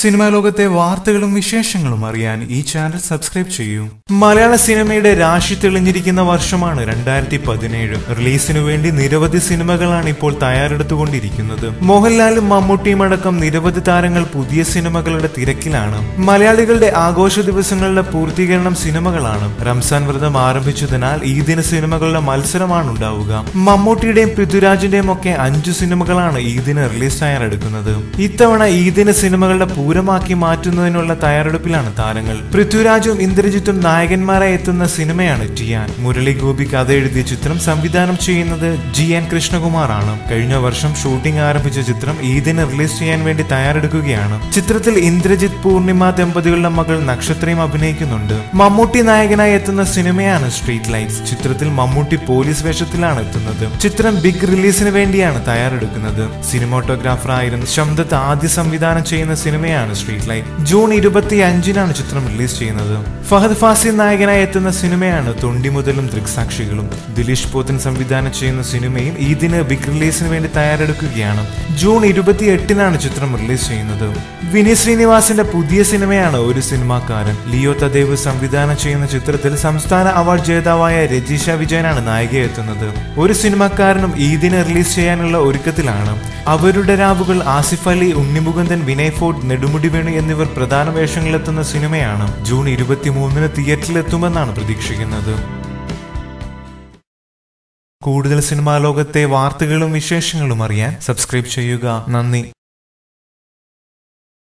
Cinema ലോകത്തെ വാർത്തകളും വിശേഷങ്ങളും അറിയാൻ ഈ ചാനൽ സബ്സ്ക്രൈബ് ചെയ്യൂ. മലയാള സിനിമയുടെ രാശി തെളിഞ്ഞിരിക്കുന്ന വർഷമാണ് രണ്ടായിരത്തി പതിനേഴ് റിലീസിനു വേണ്ടി നിരവധി സിനിമകളാണ് ഇപ്പോൾ തയ്യാറെടുത്തുകൊണ്ടിരിക്കുന്നത്. മോഹൻലാലും മമ്മൂട്ടിയും അടക്കം നിരവധി താരങ്ങൾ പുതിയ സിനിമകളുടെ തിരക്കിലാണ്. മലയാളികളുടെ ആഘോഷ ദിവസങ്ങളുടെ പൂർത്തീകരണം സിനിമകളാണ്. റംസാൻ വ്രതം ആരംഭിച്ചതിനാൽ ഈ ദിന സിനിമകളുടെ മത്സരമാണ് ഉണ്ടാവുക മമ്മൂട്ടിയുടെയും പൃഥ്വിരാജിന്റെയും ഒക്കെ അഞ്ചു സിനിമകളാണ് ഈ ദിന റിലീസ് തയ്യാറെടുക്കുന്നത്. ഇത്തവണ ഈ ദിന സിനിമകളുടെ പൂരമാക്കി മാറ്റുന്നതിനുള്ള തയ്യാറെടുപ്പിലാണ് താരങ്ങൾ. പൃഥ്വിരാജും ഇന്ദ്രജിത്തും നായകന്മാരായി എത്തുന്ന സിനിമയാണ് ടിയാൻ. മുരളി ഗോപി കഥ എഴുതിയ ചിത്രം സംവിധാനം ചെയ്യുന്നത് ജി എൻ കൃഷ്ണകുമാറാണ്. കഴിഞ്ഞ വർഷം ഷൂട്ടിംഗ് ആരംഭിച്ച ചിത്രം ഈദിന് റിലീസ് ചെയ്യാൻ വേണ്ടി തയ്യാറെടുക്കുകയാണ്. ചിത്രത്തിൽ ഇന്ദ്രജിത്ത് പൂർണിമ ദമ്പതികളുടെ മകൾ നക്ഷത്രയും അഭിനയിക്കുന്നുണ്ട്. മമ്മൂട്ടി നായകനായി എത്തുന്ന സിനിമയാണ് സ്ട്രീറ്റ് ലൈറ്റ്സ്. ചിത്രത്തിൽ മമ്മൂട്ടി പോലീസ് വേഷത്തിലാണ് എത്തുന്നത്. ചിത്രം ബിഗ് റിലീസിന് വേണ്ടിയാണ് തയ്യാറെടുക്കുന്നത്. സിനിമോട്ടോഗ്രാഫർ ആയിരുന്ന ശബ്ദത്ത് ആദ്യ സംവിധാനം ചെയ്യുന്ന സിനിമയാണ് സ്ട്രീറ്റ് ലൈറ്റ് ജൂൺ ഇരുപത്തി അഞ്ചിനാണ് ചിത്രം റിലീസ് ചെയ്യുന്നത്. ഫഹദ് ഫാസിൽ നായകനായി എത്തുന്ന സിനിമയാണ് തൊണ്ടി മുതലും ദൃക്സാക്ഷികളും. ദിലീഷ് പോത്തൻ സംവിധാനം ചെയ്യുന്ന സിനിമയും ഇതിന് ബിഗ് റിലീസിന് വേണ്ടി തയ്യാറെടുക്കുകയാണ്. ജൂൺ ഇരുപത്തി എട്ടിനാണ് ചിത്രം റിലീസ് ചെയ്യുന്നത്. വിനീത് ശ്രീനിവാസിന്റെ പുതിയ സിനിമയാണ് ഒരു സിനിമാക്കാരൻ. ലിയോ തദേവ് സംവിധാനം ചെയ്യുന്ന ചിത്രത്തിൽ സംസ്ഥാന അവാർഡ് ജേതാവായ രജീഷ വിജയനാണ് നായികയെത്തുന്നത് ഒരു സിനിമാക്കാരനും ഈദിന് റിലീസ് ചെയ്യാനുള്ള ഒരുക്കത്തിലാണ്. അവരുടെ രാവുകൾ ആസിഫ് അലി ഉണ്ണിമുകുന്ദൻ വിനയ് ഫോർട്ട് നെടുമുടി വേണു എന്നിവർ പ്രധാന വേഷങ്ങളിലെത്തുന്ന സിനിമയാണ് ജൂൺ ഇരുപത്തിമൂന്നിന് തിയേറ്ററിലെത്തുമെന്നാണ് പ്രതീക്ഷിക്കുന്നത്. കൂടുതൽ സിനിമാ ലോകത്തെ വാർത്തകളും വിശേഷങ്ങളും അറിയാൻ സബ്സ്ക്രൈബ് ചെയ്യുക. നന്ദി.